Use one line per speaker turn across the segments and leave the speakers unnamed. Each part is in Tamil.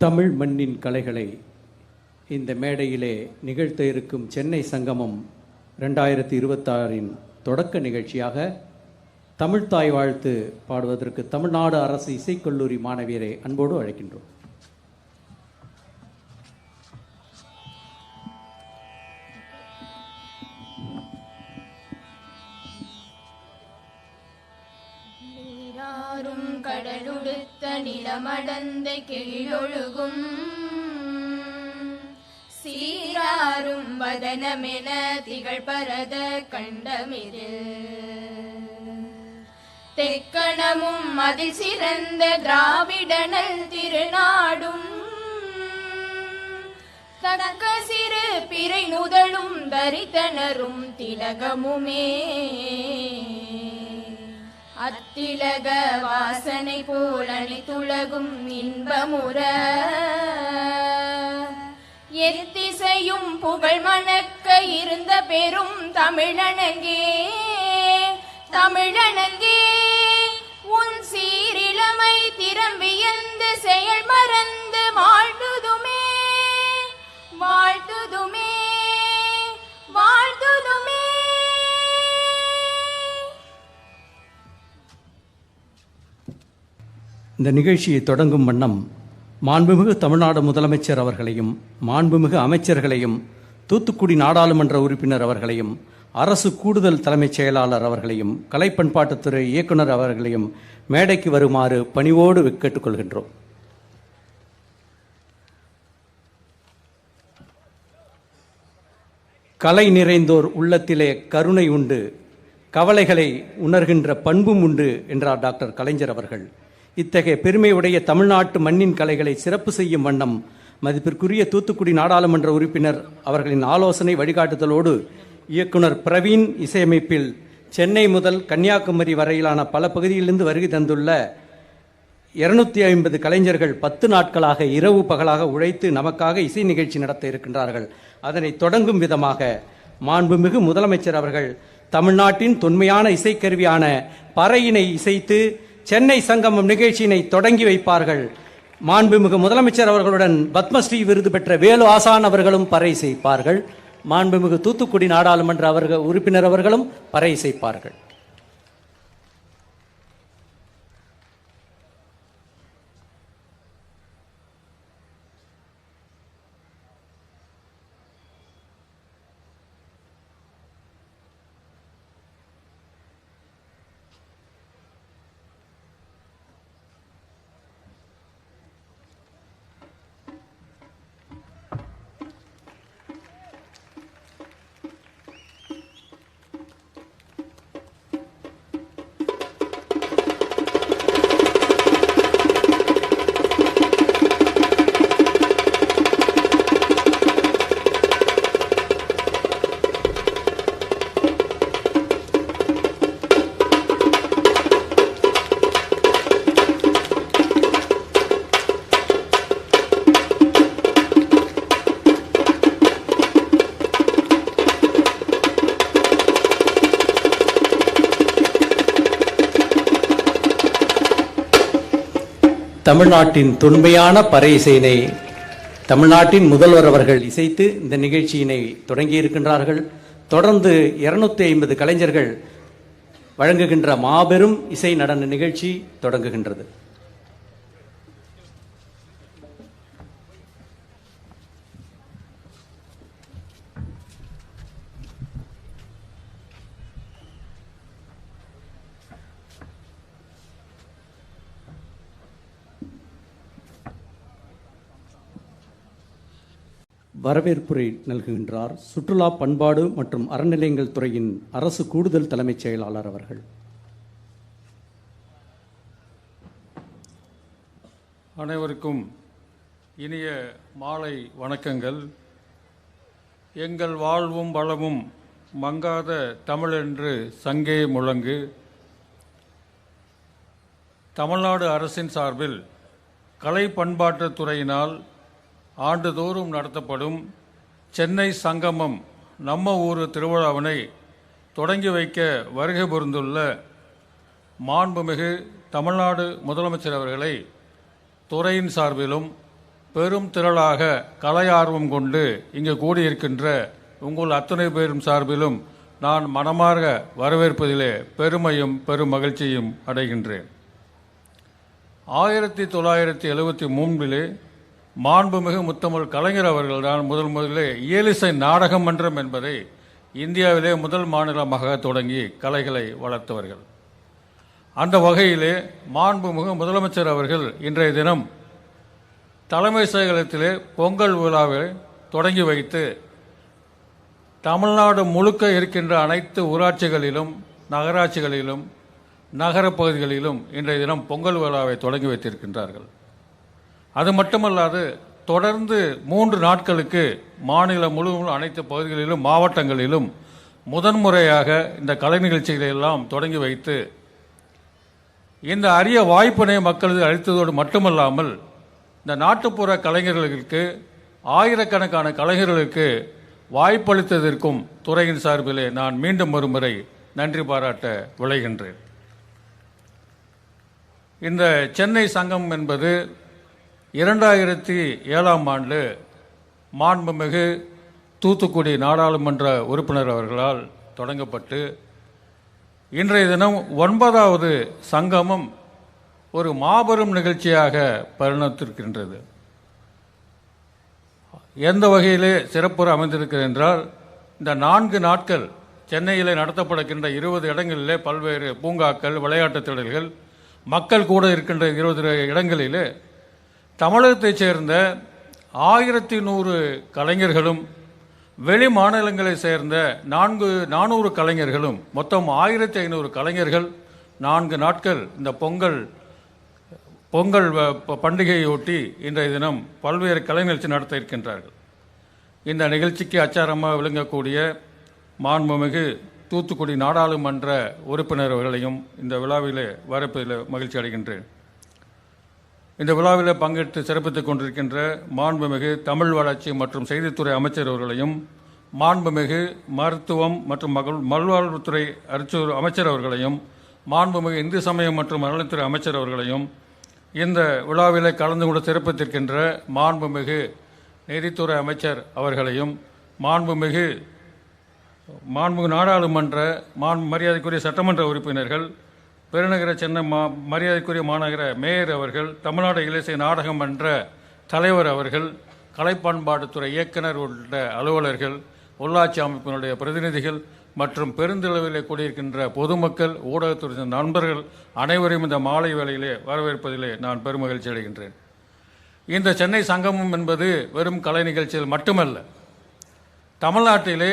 தமிழ் மண்ணின் கலைகளை இந்த மேடையிலே நிகழ்த்த இருக்கும் சென்னை சங்கமம் ரெண்டாயிரத்தி இருபத்தாறின் தொடக்க நிகழ்ச்சியாக தமிழ்த்தாய் வாழ்த்து பாடுவதற்கு தமிழ்நாடு அரசு இசைக்கல்லூரி மாணவியரை அன்போடு அழைக்கின்றோம்.
கடலுடுத்த நிலமடந்த கீழொழுகும். சீராரும் வதனமென திகழ் பரத கண்டமிதில் தெக்கணமும் அதில் சிறந்த திராவிடனல் திருநாடும். தக்க சிறு பிறை நுதலும் தரித்தனரும் திலகமுமே. அத்திலக வாசனை போலனை துலகும் இன்பமுற. எத்திசையும் புகழ் மணக்க இருந்த பெரும் தமிழனங்கே. தமிழனங்கே
இந்த நிகழ்ச்சியை தொடங்கும் வண்ணம் மாண்புமிகு தமிழ்நாடு முதலமைச்சர் அவர்களையும் மாண்புமிகு அமைச்சர்களையும் தூத்துக்குடி நாடாளுமன்ற உறுப்பினர் அவர்களையும் அரசு கூடுதல் தலைமைச் செயலாளர் அவர்களையும் கலை பண்பாட்டுத்துறை இயக்குனர் அவர்களையும் மேடைக்கு வருமாறு பணிவோடு கேட்டுக்கொள்கின்றோம் கலை நிறைந்தோர் உள்ளத்திலே கருணை உண்டு கவலைகளை உணர்கின்ற பண்பும் உண்டு என்றார் டாக்டர் கலைஞர் அவர்கள். இத்தகைய பெருமையுடைய தமிழ்நாட்டு மண்ணின் கலைகளை சிறப்பு செய்யும் வண்ணம் மதிப்பிற்குரிய தூத்துக்குடி நாடாளுமன்ற உறுப்பினர் அவர்களின் ஆலோசனை வழிகாட்டுதலோடு இயக்குனர் பிரவீன் இசையமைப்பில் சென்னை முதல் கன்னியாகுமரி வரையிலான பல பகுதியிலிருந்து வருகை தந்துள்ள இருநூத்தி ஐம்பது கலைஞர்கள் பத்து நாட்களாக இரவு பகலாக உழைத்து நமக்காக இசை நிகழ்ச்சி நடத்த இருக்கின்றார்கள். அதனை தொடங்கும் விதமாக மாண்புமிகு முதலமைச்சர் அவர்கள் தமிழ்நாட்டின் தொன்மையான இசைக்கருவியான பறையினை இசைத்து சென்னை சங்கமம் நிகழ்ச்சியினை தொடங்கி வைப்பார்கள். மாண்புமிகு முதலமைச்சர் அவர்களுடன் பத்மஸ்ரீ விருது பெற்ற வேலு ஆசான் அவர்களும் பறை இசைப்பார்கள் மாண்புமிகு தூத்துக்குடி நாடாளுமன்ற அவர்கள் உறுப்பினர் அவர்களும் பறை இசைப்பார்கள் தமிழ்நாட்டின் தொன்மையான பறை இசையினை தமிழ்நாட்டின் முதல்வர் அவர்கள் இசைத்து இந்த நிகழ்ச்சியினை தொடங்கியிருக்கின்றார்கள். தொடர்ந்து இருநூத்தி ஐம்பது கலைஞர்கள் வழங்குகின்ற மாபெரும் இசை நடன நிகழ்ச்சி தொடங்குகின்றது. வரவேற்புரை நல்குகின்றார். சுற்றுலா பண்பாடு மற்றும் அறநிலையங்கள் துறையின் அரசு கூடுதல் தலைமைச் செயலாளர் அவர்கள்.
அனைவருக்கும் இனிய மாலை வணக்கங்கள். எங்கள் வாழ்வும் வளமும் மங்காத தமிழென்று சங்கே முழங்கு. தமிழ்நாடு அரசின் சார்பில் கலை பண்பாட்டுத் துறையினால் ஆண்டுதோறும் நடத்தப்படும் சென்னை சங்கமம் நம்ம ஊர் திருவிழாவினை தொடங்கி வைக்க வருகை புரிந்துள்ள மாண்புமிகு தமிழ்நாடு முதலமைச்சர் அவர்களை துறையின் சார்பிலும் பெரும் திரளாக கலை ஆர்வம் கொண்டு இங்கு கூடியிருக்கின்ற உங்கள் அத்தனை பேரும் சார்பிலும் நான் மனமாக வரவேற்பதிலே பெருமையும் பெரும் மகிழ்ச்சியும் அடைகின்றேன். ஆயிரத்தி தொள்ளாயிரத்தி எழுபத்தி மூன்றிலே மாண்புமிகு முத்தமிழ் கலைஞர் அவர்கள் தான் முதல் முதலே இயலிசை நாடக மன்றம் என்பதை இந்தியாவிலே முதல் மாநிலமாக தொடங்கி கலைகளை வளர்த்தவர்கள். அந்த வகையிலே மாண்புமிகு முதலமைச்சர் அவர்கள் இன்றைய தினம் தலைமை செயலகத்திலே பொங்கல் விழாவை தொடங்கி வைத்து தமிழ்நாடு முழுக்க இருக்கின்ற அனைத்து ஊராட்சிகளிலும் நகராட்சிகளிலும் நகரப் பகுதிகளிலும் இன்றைய தினம் பொங்கல் விழாவை தொடங்கி வைத்திருக்கின்றார்கள். அது மட்டுமல்லாது தொடர்ந்து மூன்று நாட்களுக்கு மாநிலம் முழுவதும் அனைத்து பகுதிகளிலும் மாவட்டங்களிலும் முதன்முறையாக இந்த கலை நிகழ்ச்சிகளை எல்லாம் தொடங்கி வைத்து இந்த அரிய வாய்ப்பினை மக்களுக்கு அளித்ததோடு மட்டுமல்லாமல் இந்த நாட்டுப்புற கலைஞர்களுக்கு ஆயிரக்கணக்கான கலைஞர்களுக்கு வாய்ப்பளித்ததற்கும் துறையின் சார்பிலே நான் மீண்டும் ஒருமுறை நன்றி பாராட்ட விளைகின்றேன் இந்த சென்னை சங்கம் என்பது இரண்டாயிரத்தி ஏழாம் ஆண்டு மாண்புமிகு தூத்துக்குடி நாடாளுமன்ற உறுப்பினர் அவர்களால் தொடங்கப்பட்டு இன்றைய தினம் ஒன்பதாவது சங்கமம் ஒரு மாபெரும் நிகழ்ச்சியாக பரிணத்திருக்கின்றது எந்த வகையிலே சிறப்புற அமைந்திருக்கிறது என்றால் இந்த நான்கு நாட்கள் சென்னையிலே நடத்தப்படுகின்ற இருபது இடங்களிலே பல்வேறு பூங்காக்கள் விளையாட்டுத் திடல்கள் மக்கள் கூட இருக்கின்ற இருபது இடங்களிலே தமிழகத்தைச் சேர்ந்த ஆயிரத்தி நூறு கலைஞர்களும் வெளி மாநிலங்களைச் சேர்ந்த நான்கு நானூறு கலைஞர்களும் மொத்தம் ஆயிரத்தி ஐநூறு கலைஞர்கள் நான்கு நாட்கள் இந்த பொங்கல் பொங்கல் வ- பண்டிகையொட்டி இன்றைய தினம் பல்வேறு கலை நிகழ்ச்சி நடத்த இருக்கின்றார்கள். இந்த நிகழ்ச்சிக்கு அச்சாரமாக விளங்கக்கூடிய மாண்புமிகு தூத்துக்குடி நாடாளுமன்ற உறுப்பினர் அவர்களையும் இந்த விழாவிலே வரப்பதில் மகிழ்ச்சி அடைகின்றேன். இந்த விழாவில் பங்கேற்று சிறப்பித்துக் கொண்டிருக்கின்ற மாண்புமிகு தமிழ் வளர்ச்சி மற்றும் செய்தித்துறை அமைச்சர் அவர்களையும் மாண்புமிகு மருத்துவம் மற்றும் மகள் மல்வாழ்வுத்துறை அரசு அமைச்சர் அவர்களையும் மாண்புமிகு இந்து சமயம் மற்றும் அறநிலைத்துறை அமைச்சர் அவர்களையும் இந்த விழாவில் கலந்து கொண்டு சிறப்பித்திருக்கின்ற மாண்புமிகு நீதித்துறை அமைச்சர் அவர்களையும் மாண்புமிகு மாண்புமிகு நாடாளுமன்ற மாண் மரியாதைக்குரிய சட்டமன்ற உறுப்பினர்கள் பெருநகர சென்னை மா மரியாதைக்குரிய மாநகர மேயர் அவர்கள் தமிழ்நாடு இலசை நாடகம் மன்ற தலைவர் அவர்கள் கலைப்பண்பாட்டுத்துறை இயக்குனர் உள்ளிட்ட அலுவலர்கள் உள்ளாட்சி அமைப்பினுடைய பிரதிநிதிகள் மற்றும் பெருந்தளவிலே கூடியிருக்கின்ற பொதுமக்கள் ஊடகத்துறை நண்பர்கள் அனைவரையும் இந்த மாலை வேளையிலே வரவேற்பதிலே நான் பெருமகிழ்ச்சி அடைகின்றேன். இந்த சென்னை சங்கமம் என்பது வெறும் கலை நிகழ்ச்சிகள் மட்டுமல்ல. தமிழ்நாட்டிலே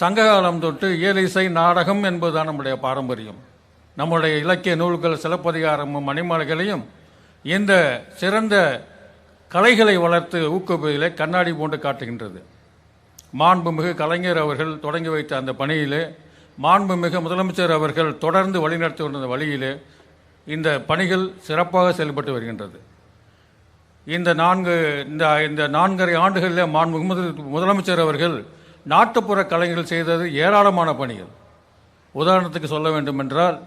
சங்ககாலம் தொட்டு இயலிசை நாடகம் என்பதுதான் நம்முடைய பாரம்பரியம். நம்முடைய இலக்கிய நூல்கள் சிலப்பதிகாரமும் மணிமாலைகளையும் இந்த சிறந்த கலைகளை வளர்த்து ஊக்குவிப்பதிலே கண்ணாடி போன்று காட்டுகின்றது. மாண்புமிகு கலைஞர் அவர்கள் தொடங்கி வைத்த அந்த பணியிலே மாண்புமிகு முதலமைச்சர் அவர்கள் தொடர்ந்து வழிநடத்தி வந்த வழியிலே இந்த பணிகள் சிறப்பாக செயல்பட்டு வருகின்றது. இந்த நான்கு இந்த இந்த நான்கரை ஆண்டுகளில் மாண்புமிகு முதல்- முதலமைச்சர் அவர்கள் நாட்டுப்புற கலைஞர்கள் செய்தது ஏராளமான பணிகள். உதாரணத்துக்கு சொல்ல வேண்டும் என்றால்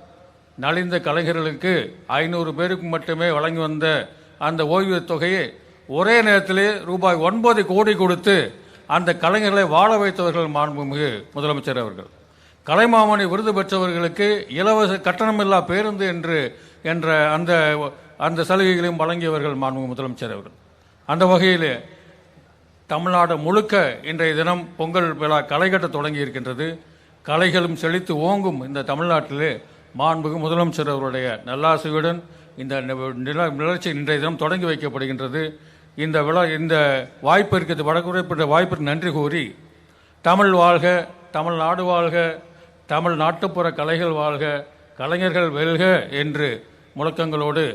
நலிந்த கலைஞர்களுக்கு ஐநூறு பேருக்கு மட்டுமே வழங்கி வந்த அந்த ஓய்வுத் தொகையை ஒரே நேரத்திலே ரூபாய் ஒன்பது கோடி கொடுத்து அந்த கலைஞர்களை வாழ வைத்தவர்கள் மாண்புமிகு முதலமைச்சர் அவர்கள். கலைமாமணி விருது பெற்றவர்களுக்கு இலவச கட்டணமில்லா பேருந்து என்று என்ற அந்த அந்த சலுகைகளையும் வழங்கியவர்கள் மாண்புமிகு முதலமைச்சர் அவர்கள். அந்த வகையில் தமிழ்நாடு முழுக்க இன்றைய தினம் பொங்கல் விழா களைகட்ட தொடங்கி இருக்கின்றது கலைகளும் செழித்து ஓங்கும் இந்த தமிழ்நாட்டிலே மாண்புகு முதலமைச்சர் அவருடைய நல்லாசையுடன் இந்த நில நிகழ்ச்சி இன்றைய தினம் தொடங்கி வைக்கப்படுகின்றது. இந்த விழா இந்த வாய்ப்பிற்கு வடக்குறைப்பட்ட வாய்ப்பிற்கு நன்றி கூறி தமிழ் வாழ்க தமிழ்நாடு வாழ்க தமிழ் நாட்டுப்புற கலைகள் வாழ்க கலைஞர்கள் வெல்க என்று முழக்கங்களோடு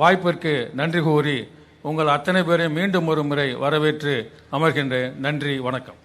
வாய்ப்பிற்கு நன்றி கூறி உங்கள் அத்தனை பேரையும் மீண்டும் ஒரு முறை வரவேற்று அமர்கின்றேன். நன்றி வணக்கம்.